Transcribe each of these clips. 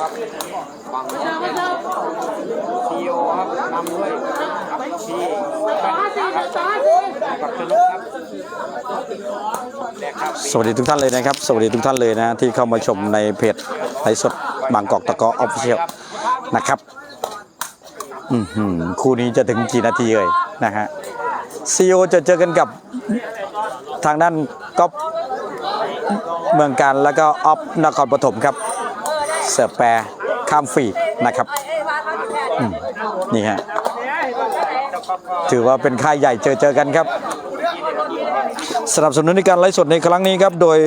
ครับฝั่งนู้นเป็นซีโอครับนำด้วยครับพี่แป้นครับกับชนกครับสวัสดีทุกท่านเลยนะครับ สวัสดีทุกท่านเลยนะที่เข้ามาชมในเพจไลฟ์สดบางกอกตะกอออฟฟิเชียลนะครับอือหือคู่นี้จะถึงกี่นาทีเอ่ยนะฮะซีโอจะเจอกันกับทางด้านก๊อฟเมืองการแล้วก็ออฟนครปฐมครับ เสิร์ฟแปรข้ามฟีนะครับนี่ฮะถือว่าเป็นค่ายใหญ่เจอเจอกันครับ สนับสนุนในการไลฟ์สดในครั้งนี้ครับ โดย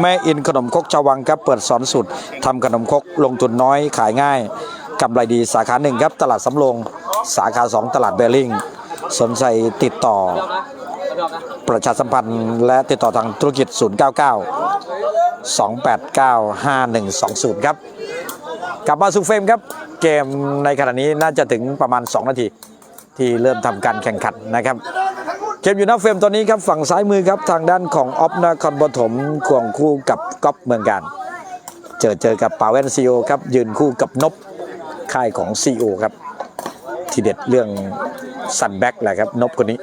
แม่อินขนมครกชาววังครับ เปิดสอนสูตรทำขนมครกลงทุนน้อยขายง่ายกำไรดีสาขาหนึ่งครับ ตลาดสำโรงสาขาสองตลาดเบลลิงสนใจติดต่อประชาสัมพันธ์และติดต่อทางธุรกิจ 099 289 5120 ครับ กลับมาสู่เฟรมครับ เกมในขณะนี้น่าจะถึงประมาณ 2 นาที ที่เริ่มทำการแข่งขันนะครับ เกมอยู่หน้าเฟรมตอนนี้ครับ ฝั่งซ้ายมือครับ ทางด้านของออฟนาคอนปฐมควงคู่กับก๊อฟเมืองการ เจอเจอกับปาเวนซีโอครับ ยืนคู่กับนบค่ายของซีโอครับ ทีเด็ดเรื่องซันแบ็กแหละครับ นบคนนี้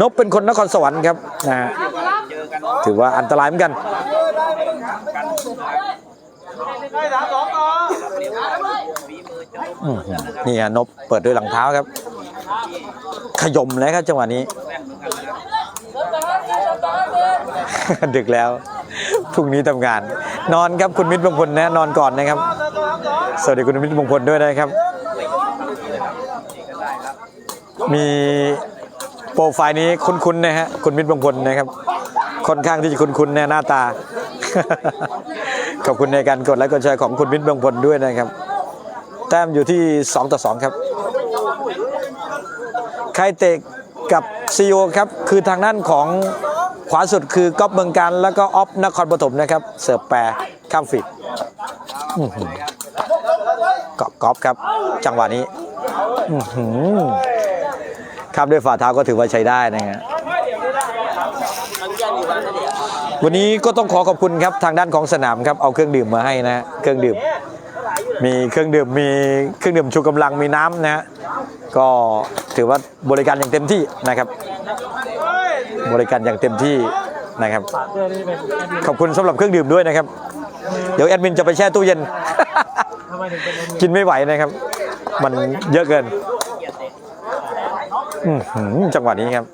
นบเป็นคนนครสวรรค์ครับนะฮะ ถือว่าอันตรายเหมือนกันอื้อหือนี่ฮะนบเปิดด้วยหลังเท้าครับ ขยมเลยครับจังหวะนี้ ดึกแล้วพรุ่งนี้ทำงาน นอนครับคุณมิตรมงคลนะนอนก่อนนะครับ สวัสดีคุณมิตรมงคลด้วยนะครับ มีโปรไฟล์นี้คุ้นๆนะฮะคุณมิตรมงคลนะครับ ค่อนข้างที่จะคุ้นๆเนี่ยหน้าตา ขอบคุณในการกดไลค์กดแชร์ของคุณมิตรมงคลด้วยนะครับ แต้มอยู่ที่ 2 ต่อ 2 ครับ ใครเตะกับซีโอครับ คือทางด้านของขวาสุดคือก๊อฟเมืองการแล้วก็ออฟนครปฐมนะครับ เสิร์ฟแปรข้ามฟิดอื้อหือเกาะก๊อฟครับ จังหวะนี้ข้ามด้วยฝ่าเท้าก็ถือว่าใช้ได้นะฮะ วันนี้ก็ต้องขอขอบคุณครับทางด้านของสนามครับเอาเครื่องดื่มมาให้นะเครื่องดื่ม มีเครื่องดื่มมีเครื่องดื่มชูกำลังมีน้ำนะฮะก็ถือว่าบริการอย่างเต็มที่นะครับ บริการอย่างเต็มที่นะครับ ขอบคุณสำหรับเครื่องดื่มด้วยนะครับ เดี๋ยวแอดมินจะไปแช่ตู้เย็น กินไม่ไหวนะครับ มันเยอะเกินจังหวะนี้ครับ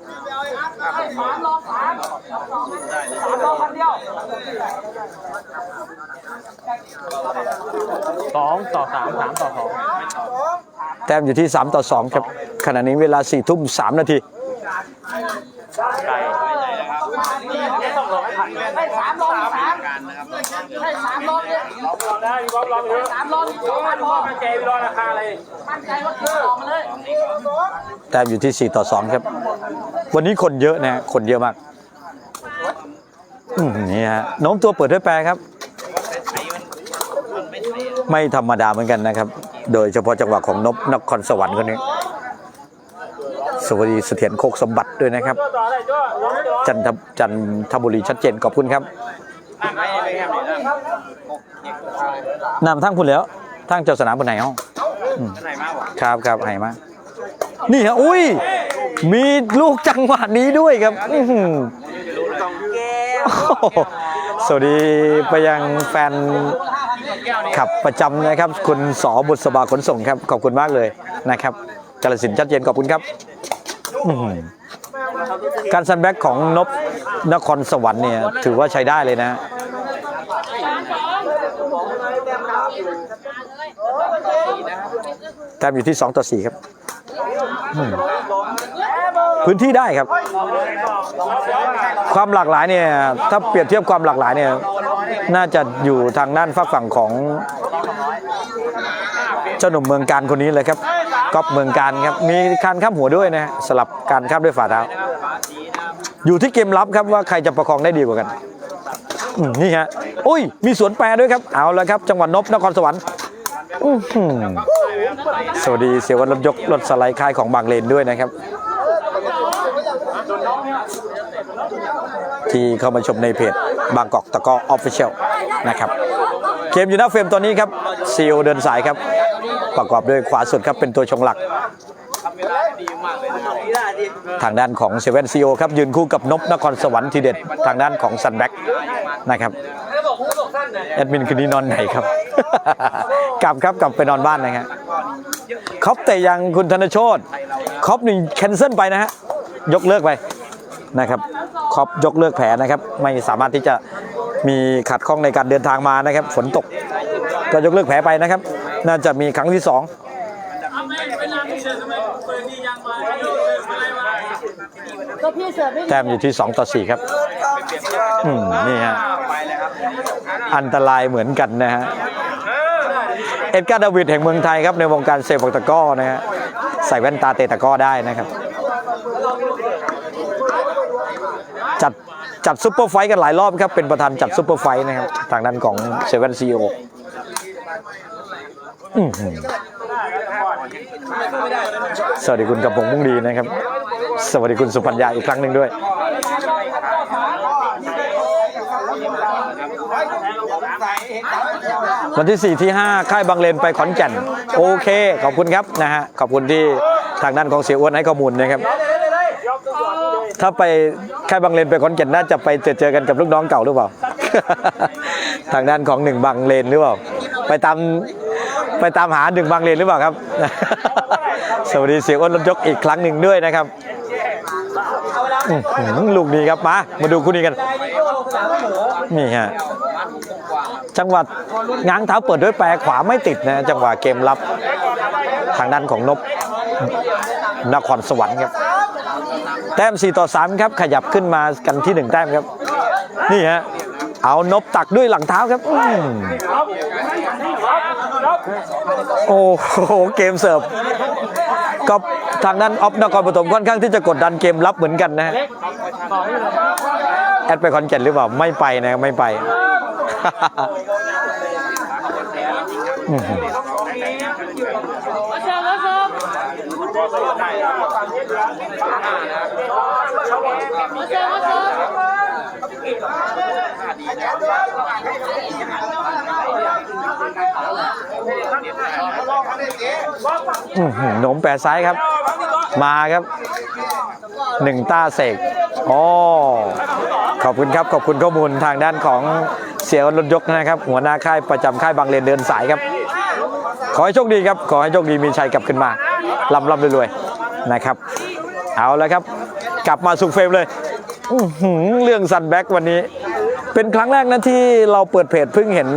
สองต่อสามสามต่อสองแต้มอยู่ที่ 3 ต่อ 2 ครับ ขณะนี้เวลา4ทุ่ม3นาทีไก่ให้สามลองสามให้สามลองเนี่ยลองได้ลองลองเถอะสามลองสองพันพอมั่นใจไปรอราคาอะไรมั่นใจว่าคือออกมาเลยแต้มอยู่ที่ 4 ต่อ 2 ครับ วันนี้คนเยอะนะฮะคนเยอะมากอืมนี่ฮะโน้มตัวเปิดด้วยแปรครับ ไม่ธรรมดาเหมือนกันนะครับ โดยเฉพาะจังหวะของนบนครสวรรค์คนนี้ สวัสดีเสถียรโคกสมบัติด้วยนะครับต่อได้จ้าลองได้จ้าจันทบจันทบุรีชัดเจนขอบคุณครับนั่งให้ไปครับนี่นั่งหกเจ็ดข้าวเลยนำทั้งคุณแล้วทั้งเจ้าสนามบนไหนห้องข้างในมากกว่าครับครับให้มานี่ฮะอุ้ย มีลูกจังหวะนี้ด้วยครับอื้อหือโอ้โหสวัสดีไปยังแฟน ขับประจำนะครับ คุณสอบุษบาขนส่งครับ ขอบคุณมากเลยนะครับกาลสินชัดเจนขอบคุณครับการซันแบ็กของนบนครสวรรค์เนี่ยถือว่าใช้ได้เลยนะแต้มอยู่ที่ 2 ต่อ 4 ครับ พื้นที่ได้ครับ ความหลากหลายเนี่ย ถ้าเปรียบเทียบความหลากหลายเนี่ย น่าจะอยู่ทางด้านฝั่งฝั่งของเจ้าหนุ่มเมืองการคนนี้เลยครับก๊อฟเมืองการครับมีการข้ามหัวด้วยนะสลับการข้ามด้วยฝ่าเท้า อยู่ที่เกมรับครับว่าใครจะประคองได้ดีกว่ากันนี่ฮะอุ้ย มีสวนแปรด้วยครับ เอาแล้วครับ จังหวัดนบนครสวรรค์สวัสดีเสียวันรถยกรถสไลด์ค่ายของบางเลนด้วยนะครับ ที่เข้ามาชมในเพจ บางกอกตะกอออฟฟิเชียลนะครับเกมอยู่หน้าเฟรมตอนนี้ครับซีโอเดินสายครับ ประกอบด้วยขวาสุดครับเป็นตัวชงหลัก ทางด้านของเซเว่นซีโอครับ ยืนคู่กับนบนครสวรรค์ทีเด็ด ทางด้านของซันแบ็กนะครับแอดมินคืนนี้นอนไหนครับ กลับครับกลับไปนอนบ้านนะฮะครอปแต่ยังคุณธนโชตครอปนี่แคนเซิลไปนะฮะ ยกเลิกไปนะครับ ครอปยกเลิกแผนนะครับ ไม่สามารถที่จะมีขัดข้องในการเดินทางมานะครับ ฝนตกก็ยกเลิกแผลไปนะครับ น่าจะมีครั้งที่สองแต้มอยู่ที่ 2 ต่อ 4 ครับ อืม นี่ฮะ อันตรายเหมือนกันนะฮะ เอ็ดการ์ดาวิดแห่งเมืองไทยครับ ในวงการเซฟตะก้อนะฮะ ใส่แว่นตาเตะตะก้อได้นะครับ จัด จัดซุปเปอร์ไฟท์กันหลายรอบครับ เป็นประธานจัดซุปเปอร์ไฟท์นะครับ ทางด้านของเซเว่นซีโอสวัสดีคุณกับผมมุ่งดีนะครับ สวัสดีคุณสุพัญญาอีกครั้งหนึ่งด้วยวันที่ 4 ที่ 5 ค่ายบางเลนไปขอนแก่น โอเค ขอบคุณครับนะฮะ ขอบคุณที่ทางด้านของเสียอ้วนให้ข้อมูลนะครับ ถ้าไปค่ายบางเลนไปขอนแก่นน่าจะไปเจอเจอกันกับลูกน้องเก่าหรือเปล่า ทางด้านของหนึ่งบางเลนหรือเปล่า ไปตามไปตามหาหนึ่งบางเลนหรือเปล่าครับ สวัสดีเสียงอ้นรถยกอีกครั้งหนึ่งด้วยนะครับลูกนี้ครับมา มาดูคู่นี้กัน นี่ฮะจังหวะง้างเท้าเปิดด้วยแปรขวาไม่ติดนะ จังหวะเกมรับทางด้านของนบนครสวรรค์ครับ แต้ม 4 ต่อ 3 ครับ ขยับขึ้นมากันที่ 1 แต้มครับ นี่ฮะ เอานบตักด้วยหลังเท้าครับ โอ้โห เกมเสิร์ฟ ก็ทางด้านออฟนครปฐมค่อนข้างที่จะกดดันเกมรับเหมือนกันนะฮะแอดไปคอนแก่นหรือเปล่า ไม่ไปนะ ไม่ไป อื้อหือ มาเสิร์ฟมาเสิร์ฟมาเสิร์ฟมาเสิร์ฟ อื้อ หนมแปะซ้ายครับ มาครับหนึ่งต้าเสกอ๋อขอบคุณครับ ขอบคุณข้อมูลทางด้านของเสียรถยกนะครับ หัวหน้าค่ายประจำค่ายบางเลนเดินสายครับ ขอให้โชคดีครับ ขอให้โชคดีมีชัยกลับขึ้นมาลำลำรวยๆนะครับ เอาแล้วครับ กลับมาสุกเฟรมเลยเรื่องซันแบ็กวันนี้ เป็นครั้งแรกนะที่เราเปิดเพจเพิ่งเห็น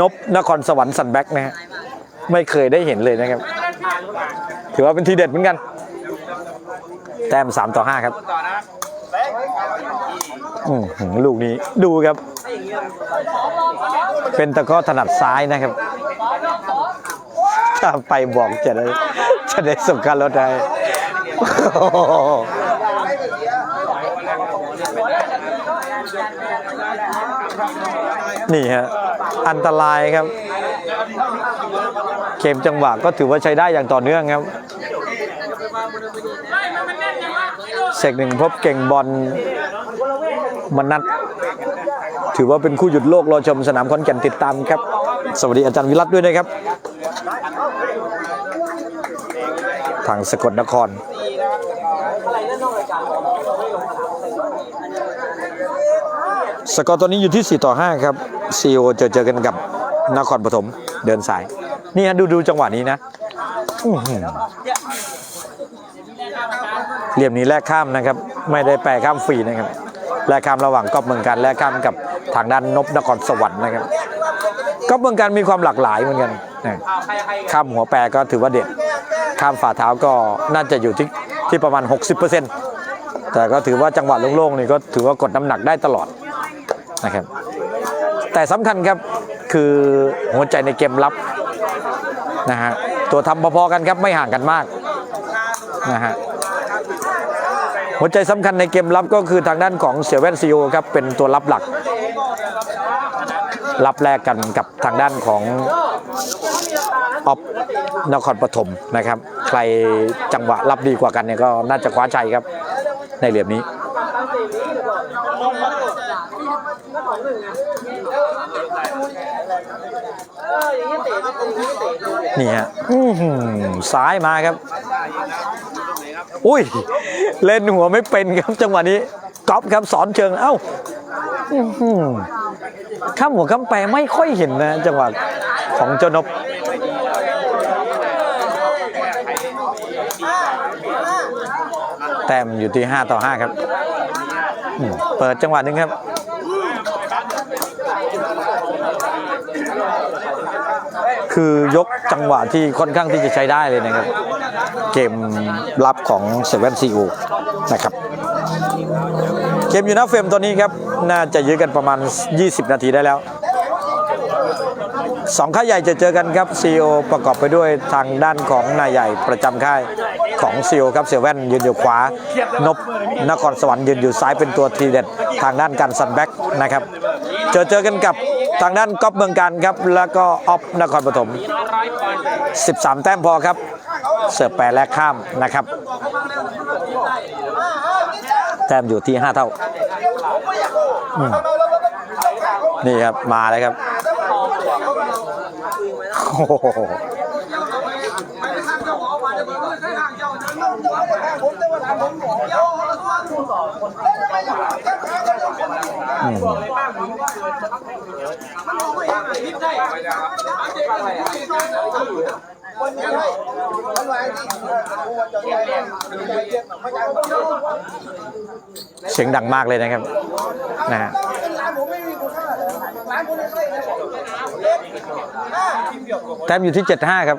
นบนครสวรรค์ซันแบ็กนะฮะ ไม่เคยได้เห็นเลยนะครับ ถือว่าเป็นทีเด็ดเหมือนกัน แต้ม3ต่อ5ครับลูกนี้ดูครับ เป็นตะก้อถนัดซ้ายนะครับถ้าไปบอกจะได้จะได้ส่งการรถได้นี่ฮะ อันตรายครับ กมจังหวะก็ถือว่าใช้ได้อย่างต่อเนื่องครับเสกหนึ่งพบเก่งบอลมันนัดถือว่าเป็นคู่หยุดโลกรอชมสนามคอนแก่นติดตามครับ สวัสดีอาจารย์วิรัตด้วยนะครับ ทางสกลนครสกอร์ตอนนี้อยู่ที่ 4 ต่อ 5 ครับซีโอเจอเจอกันกับนครปฐมเดินสาย นี่ฮะดูดูจังหวะนี้นะเหลี่ยมนี้แลกข้ามนะครับ ไม่ได้แปรข้ามฟรีนะครับแลกข้ามระหว่างกอฟเมืองการแลกข้ามกับทางด้านนบนครสวรรค์นะครับกอฟเมืองการมีความหลากหลายเหมือนกันนะข้ามหัวแปรก็ถือว่าเด็ดข้ามฝ่าเท้าก็น่าจะอยู่ที่ที่ประมาณ 60%แต่ก็ถือว่าจังหวะโล่งๆนี่ก็ถือว่ากดน้ำหนักได้ตลอดนะครับแต่สำคัญครับคือหัวใจในเกมรับ นะฮะตัวทำพอๆกันครับไม่ห่างกันมากนะฮะหัวใจสำคัญในเกมรับก็คือทางด้านของเสียแว่นซีโอครับเป็นตัวรับหลัก รับแลกกันกับทางด้านของออฟนครปฐมนะครับ ใครจังหวะรับดีกว่ากันเนี่ยก็น่าจะคว้าชัยครับ ในเหลี่ยมนี้ นี่ฮะซ้ายมาครับ อุ้ย เล่นหัวไม่เป็นครับจังหวะนี้ก๊อฟครับสอนเชิง เอ้าข้ามหัวข้ามแปรไม่ค่อยเห็นนะ จังหวะของเจ้านบแต้มอยู่ที่ 5 ต่อ 5 ครับ เปิดจังหวะหนึ่งครับ คือยกจังหวะที่ค่อนข้างที่จะใช้ได้เลยนะครับ เกมรับของเซเว่นซีอูนะครับ เกมอยู่หน้าเฟรมตัวนี้ครับ น่าจะยื้อกันประมาณ 20 นาทีได้แล้วสองค่ายใหญ่จะเจอกันครับ CEO ประกอบไปด้วยทางด้านของนายใหญ่ประจำค่ายของ CEO ครับเสียแว่นยืนอยู่ขวา นบนครสวรรค์ยืนอยู่ซ้ายเป็นตัวทีเด็ดทางด้านการซันแบ็กนะครับ เจอเจอกันกับทางด้านก๊อฟเมืองการครับ แล้วก็ออฟนครปฐม 13 แต้มพอครับ เสิร์ฟแปรแลกข้ามนะครับ แต้มอยู่ที่ 5 เท่า นี่ครับมาเลยครับโอ้โห อืมเสียงดังมากเลยนะครับนะฮะแต้มอยู่ที่ 75 ครับ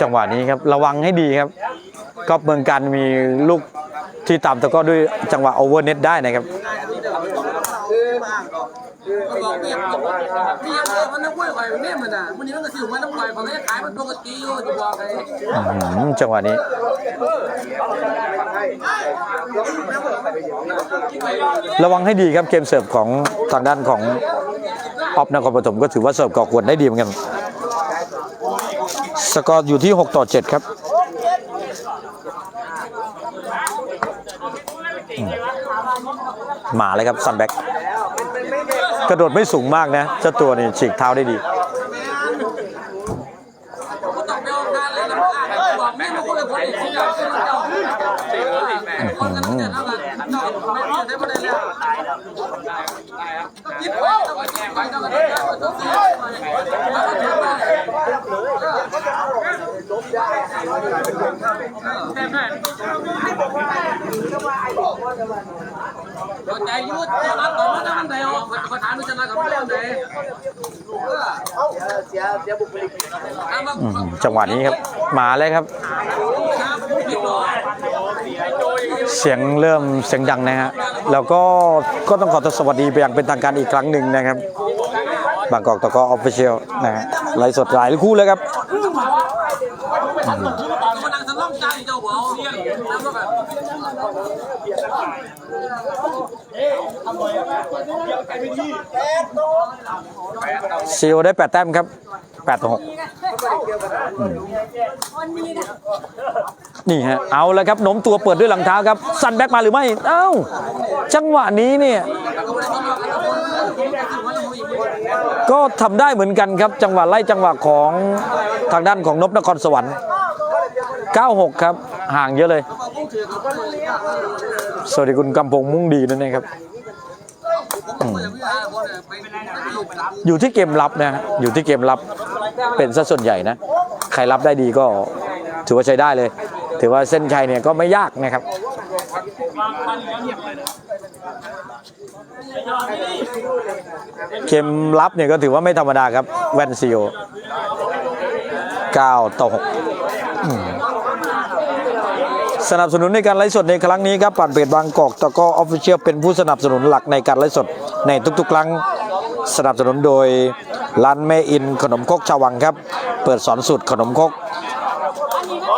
จังหวะนี้ครับระวังให้ดีครับ ก็เมืองการมีลูกที่ต่ำแต่ก็ด้วยจังหวะโอเวอร์เน็ตได้นะครับจังหวะนี้ระวังให้ดีครับเกมเสิร์ฟของทางด้านของออฟนครปฐมก็ถือว่าเสิร์ฟก่อกวนได้ดีเหมือนกัน สกอร์อยู่ที่ 6 ต่อ 7 ครับอืมมาเลยครับซันแบ็กกระโดดไม่สูงมากนะเจ้าตัวนี่ฉีกเท้าได้ดี ก็ต้องไปเอาการเลยนะบอกแม่มันคนละคนอีกทีอะคนกันเนี่ยนะไม่รู้ได้ประเด็นแล้วยิบไปต้องไปต้องไปต้องไป ใจยุดจะรับต่อมาได้มันไหนออกขอถามจะรับกับเสียเสียบุคลิกอื้อหือจังหวะนี้ครับมาเลยครับ เสียงเริ่มเสียงดังนะฮะแล้วก็ก็ต้องขอสวัสดีไปอย่างเป็นทางการอีกครั้งหนึ่งนะครับ บางกอกตะกอออฟฟิเชียลนะฮะไลฟ์สดหลายคู่เลยครับ มันนั่งทะเลาะใจเจ้าบ่าวเสียงแล้วก็แบบ ซีโอได้8แต้มครับ8ต่อ6นี่ฮะเอาแล้วครับโน้มตัวเปิดด้วยหลังเท้าครับซันแบ็กมาหรือไม่ เอ้า จังหวะนี้เนี่ย ก็ทำได้เหมือนกันครับ จังหวะไล่จังหวะของทางด้านของนพนครสวรรค์ 96 ครับ ห่างเยอะเลย สวัสดีคุณกำพงมุ่งดีนั่นเองครับ อยู่ที่เกมรับนะ อยู่ที่เกมรับเป็นซะส่วนใหญ่นะ ใครรับได้ดีก็ถือว่าใช้ได้เลย ถือว่าเส้นชัยเนี่ยก็ไม่ยากนะครับเกมรับเนี่ยก็ถือว่าไม่ธรรมดาครับ แวนซิโอ9ต่อ6 สนับสนุนในการไลฟ์สดในครั้งนี้ครับผ่านเพจบางกอกตะกอออฟฟิเชียลเป็นผู้สนับสนุนหลักในการไลฟ์สดในทุกๆ ครั้งสนับสนุนโดยร้านแม่อินขนมคกชาววังครับ เปิดสอนสูตรขนมคก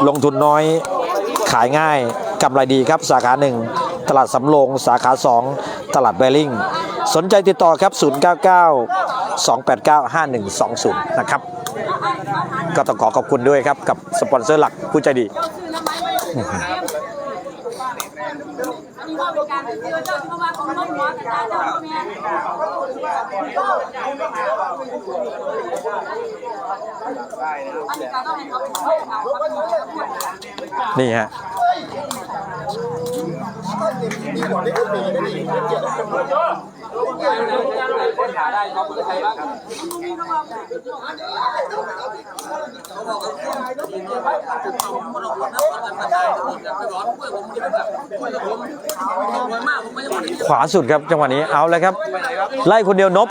ลงทุนน้อยขายง่ายกำไรดีครับ สาขาหนึ่งตลาดสำโรงสาขา 2 ตลาดแบริ่งสนใจติดต่อครับ 099 289 5120 นะครับ ก็ต้องขอขอบคุณด้วยครับ กับสปอนเซอร์หลักผู้ใจดี นี่ฮะ เป็นกาเจอเจ้ที่าของน้องหมอกระจายเจ้าแม่อันนี้การต้เขาเป็นผู้านี่ฮะขวาสุดครับจังหวะนี้เอาเลยครับ ไล่คนเดียวนบ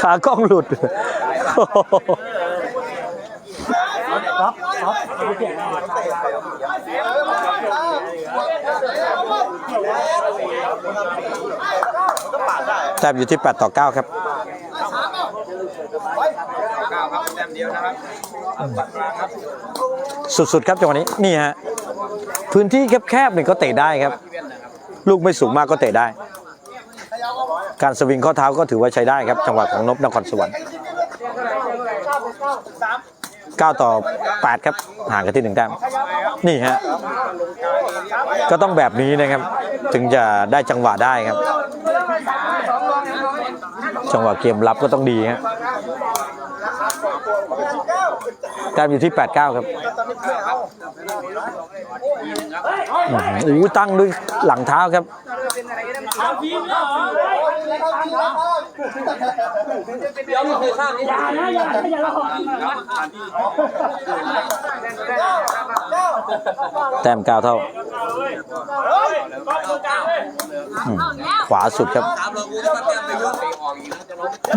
ขากล้องหลุดครับ แต้มอยู่ที่ 8 ต่อ 9 ครับเก้าครับแต้มเดียวนะครับปัดกลางครับ สุดๆครับจังหวะนี้ นี่ฮะ พื้นที่แคบๆเนี่ยก็เตะได้ครับ ลูกไม่สูงมากก็เตะได้ การสวิงข้อเท้าก็ถือว่าใช้ได้ครับ จังหวะของนบนครสวรรค์ 9 ต่อ 8 ครับห่างกันที่หนึ่งแต้มนี่ฮะก็ต้องแบบนี้นะครับ ถึงจะได้จังหวะได้ครับ จังหวะเกมรับก็ต้องดีฮะแต้มอยู่ที่ 8-9 ครับ โอ้โหตั้งด้วยหลังเท้าครับแต้มเก้าเท่า ขวาสุดครับ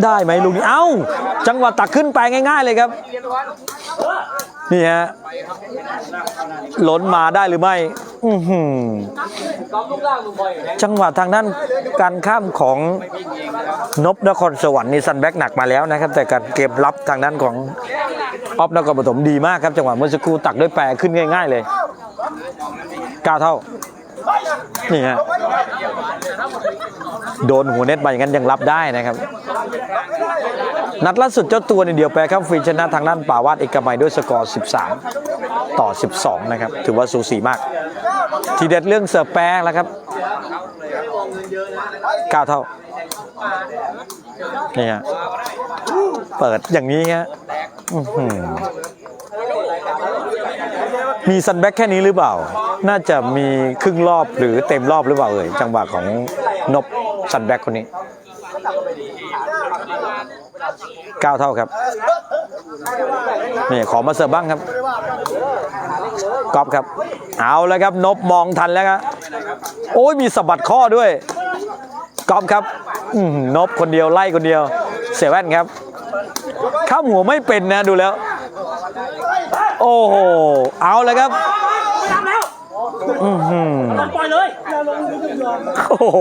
ได้ไหมลูกนี้ เอ้า จังหวะตักขึ้นไปง่าย ๆ เลยครับ นี่ฮะล้นมาได้หรือไม่ อือหือจังหวะทางด้านการข้ามของนบนครสวรรค์นี่ซันแบ็กหนักมาแล้วนะครับ แต่การเก็บรับทางด้านของออฟนครปฐมดีมากครับ จังหวะเมื่อสักครู่ตักด้วยแปรขึ้นง่ายๆเลยก้าเท่า นี่ฮะโดนหัวเน็ตไปอย่างนั้นยังรับได้นะครับ นัดล่าสุดเจ้าตัวในเดียวแปรครับฟรีชนะทางด้านป่าวาดเอกมัยด้วยสกอร์ 13 ต่อ 12 นะครับ ถือว่าสูสีมาก ทีเด็ดเรื่องเสิร์ฟแปรแล้วครับ9เท่านี่ฮะเปิดอย่างนี้ฮะมีซันแบ็กแค่นี้หรือเปล่า น่าจะมีครึ่งรอบหรือเต็มรอบหรือเปล่าเอ่ยจังหวะของนบซันแบ็กคนนี้ 9 เท่าครับนี่ขอมาเสิร์ฟบ้างครับก๊อฟครับ เอาแล้วครับนบมองทันแล้วครับโอ้ยมีสะบัดข้อด้วยก๊อฟครับนบคนเดียวไล่คนเดียว เสียแว่นครับข้ามหัวไม่เป็นนะดูแล้ว โอ้โหเอาเลยครับอือหือปล่อยเลยโอ้โห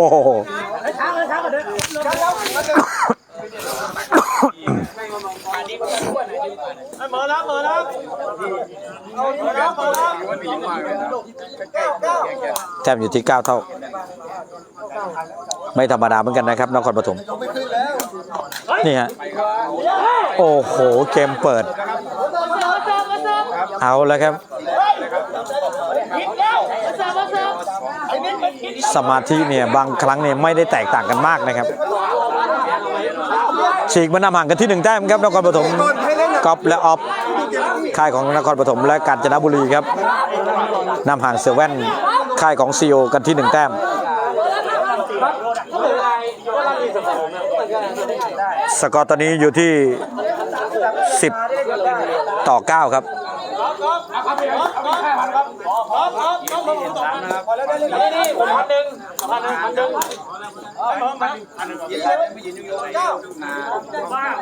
ช้าเลยช้าก่อนเด้อเหมือแล้วเหมือแล้วเหมือแล้วเหมือแล้วถือว่าดีมากเลยนะแต้มอยู่ที่ 9 เท่า ไม่ธรรมดาเหมือนกันนะครับนครปฐมนี่ฮะโอ้โหเกมเปิด เอาแล้วครับ สมาธิเนี่ยบางครั้งเนี่ยไม่ได้แตกต่างกันมากนะครับฉีกมานำห่างกันที่หนึ่งแต้มครับนครปฐม กอฟและออฟค่ายของนครปฐมและกาญจนบุรีครับนำห่างเซเว่นค่ายของซีโอกันที่หนึ่งแต้มสกอร์ตอนนี้อยู่ที่ 10 ต่อ 9 ครับ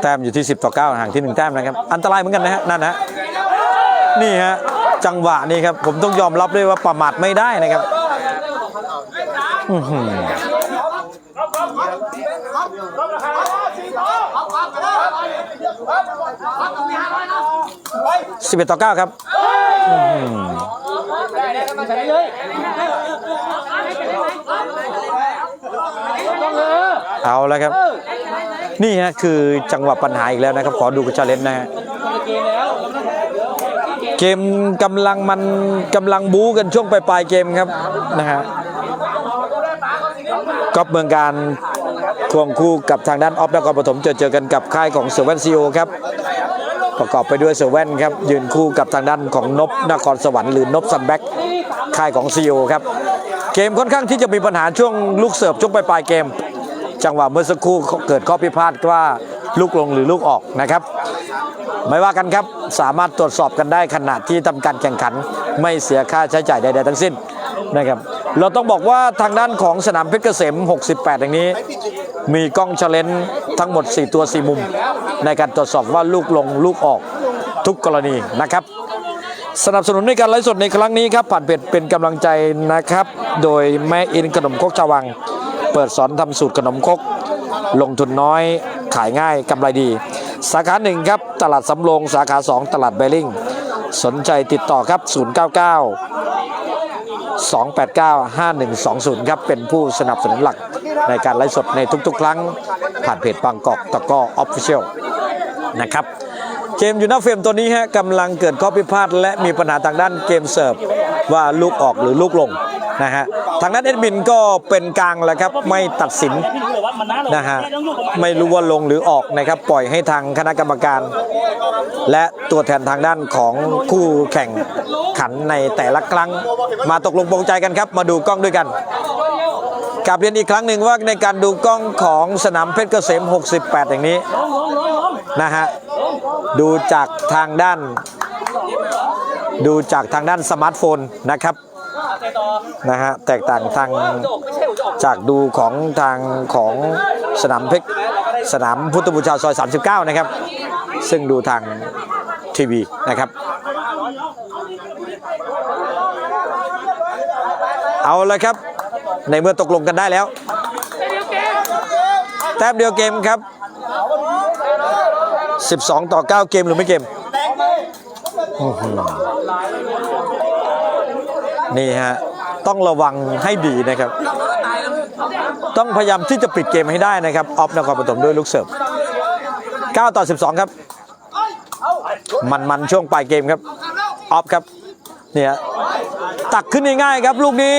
แต้มอยู่ที่ 10 ต่อ 9 ห่างที่ 1 แต้มนะครับ อันตรายเหมือนกันนะฮะ นั่นนะฮะ นี่ฮะ จังหวะนี้ครับ ผมต้องยอมรับด้วยว่าประมาทไม่ได้นะครับอื้อหือ สิบเอ็ดต่อเก้าครับอื้อหือเอาแล้วครับ นี่ฮะคือจังหวะปัญหาอีกแล้วนะครับ ขอดูกระชาเลนนะฮะเกมกำลังมันกำลังบู๊กันช่วงปลายๆเกมครับนะฮะก๊อฟเมืองการควงคู่กับทางด้านออฟนครปฐมเจอเจอกันกับค่ายของเซเว่นซีโอครับ ประกอบไปด้วยเซเว่นครับยืนคู่กับทางด้านของนบนครสวรรค์หรือนบซันแบ็กค่ายของซีโอครับเกมค่อนข้างที่จะมีปัญหาช่วงลูกเสิร์ฟช่วงปลายๆเกม จังหวะเมื่อสักครู่เกิดข้อพิพาทว่าลูกลงหรือลูกออกนะครับ ไม่ว่ากันครับสามารถตรวจสอบกันได้ขณะที่ทำการแข่งขัน ไม่เสียค่าใช้จ่ายใดๆทั้งสิ้นนะครับเราต้องบอกว่าทางด้านของสนามเพชรเกษม 68 อย่างนี้ มีกล้องเชลเลนทั้งหมด 4 ตัว 4 มุม ในการตรวจสอบว่าลูกลงลูกออกทุกกรณีนะครับสนับสนุนในการไลฟ์สดในครั้งนี้ครับผ่านเพจเป็นกำลังใจนะครับ โดยแม่อินขนมคกชาวัง เปิดสอนทำสูตรขนมคก ลงทุนน้อยขายง่ายกำไรดี สาขาหนึ่งครับตลาดสำโรงสาขา 2 ตลาดเบลลิงสนใจติดต่อครับ 099 289 5120 ครับ เป็นผู้สนับสนุนหลักในการไลฟ์สดในทุกๆ ครั้ง ผ่านเพจบางกอกตะก้อออฟฟิเชียล นะครับ เกมอยู่น้าเฟรมตัวนี้ฮะกำลังเกิดข้อพิพาทและมีปัญหาทางด้านเกมเสิร์ฟว่าลูกออกหรือลูกลงนะฮะทางด้านเอ็ดมินก็เป็นกลางแหละครับไม่ตัดสินนะฮะไม่รู้ว่าลงหรือออกนะครับปล่อยให้ทางคณะกรรมการ และตัวแทนทางด้านของคู่แข่งขันในแต่ละครั้ง มาตกลงปรงใจกันครับ มาดูกล้องด้วยกันกลับเรียนอีกครั้งหนึ่งว่าในการดูกล้องของสนามเพชรเกษม 68 อย่างนี้ นะฮะดูจากทางด้าน ดูจากทางด้านสมาร์ทโฟนนะครับนะฮะแตกต่างทางจากดูของทางของสนามเพชรสนามพุทธบูชาซอย 39 นะครับ ซึ่งดูทางทีวีนะครับ เอาลยครับ ในเมื่อตกลงกันได้แล้ว แต้มเดียวเกมครับ 12 ต่อ 9 เกมหรือไม่เกมอื้อหือนี่ฮะ ต้องระวังให้ดีนะครับ ต้องพยายามที่จะปิดเกมให้ได้นะครับ ออฟนครปฐมด้วยลูกเสิร์ฟ 9 ต่อ 12 ครับ มันมันๆช่วงปลายเกมครับ ออฟครับ เนี่ยตักขึ้นง่ายๆครับ ลูกนี้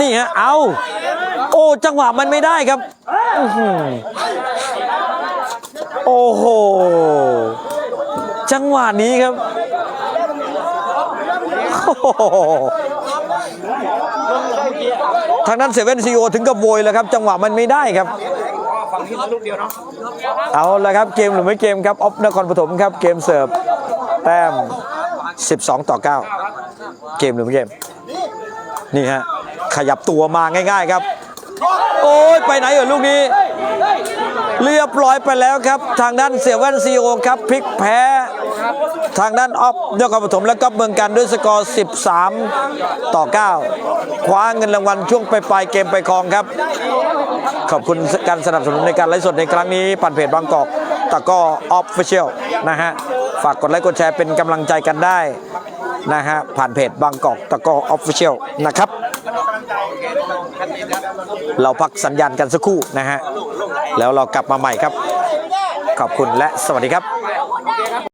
นี่ฮะ เอา โอ้ จังหวะมันไม่ได้ครับ โอ้โห จังหวะนี้ครับโอ้โหทางนั้นเซเว่นซีโอถึงกับโวยแล้วครับ จังหวะมันไม่ได้ครับฝั่งนี้ลูกเดียวเนาะเอาละครับเกมหรือไม่เกมครับออฟนครปฐมครับเกมเสิร์ฟแต้ม 12 ต่อ 9 เกมหรือไม่เกม นี่ฮะขยับตัวมาง่าย ๆ ครับ โอ้ยไปไหนเอ่ยลูกนี้ เรียบร้อยไปแล้วครับ ทางด้านเสียแว่นซีโอครับพลิกแพ้ ทางด้านออฟนครปฐมและก็เมืองการด้วยสกอร์ 13 ต่อ 9 คว้าเงินรางวัลช่วงปลายเกมไปครองครับ ขอบคุณการสนับสนุนในการไลฟ์สดในครั้งนี้ปั่นเพจบางกอกตะก้อออฟฟิเชียลนะฮะ ฝากกดไลค์กดแชร์เป็นกำลังใจกันได้นะฮะผ่านเพจบางกอกตะก้อออฟฟิเชียลนะครับ เราพักสัญญาณกันสักครู่นะฮะ แล้วเรากลับมาใหม่ครับ ขอบคุณและสวัสดีครับ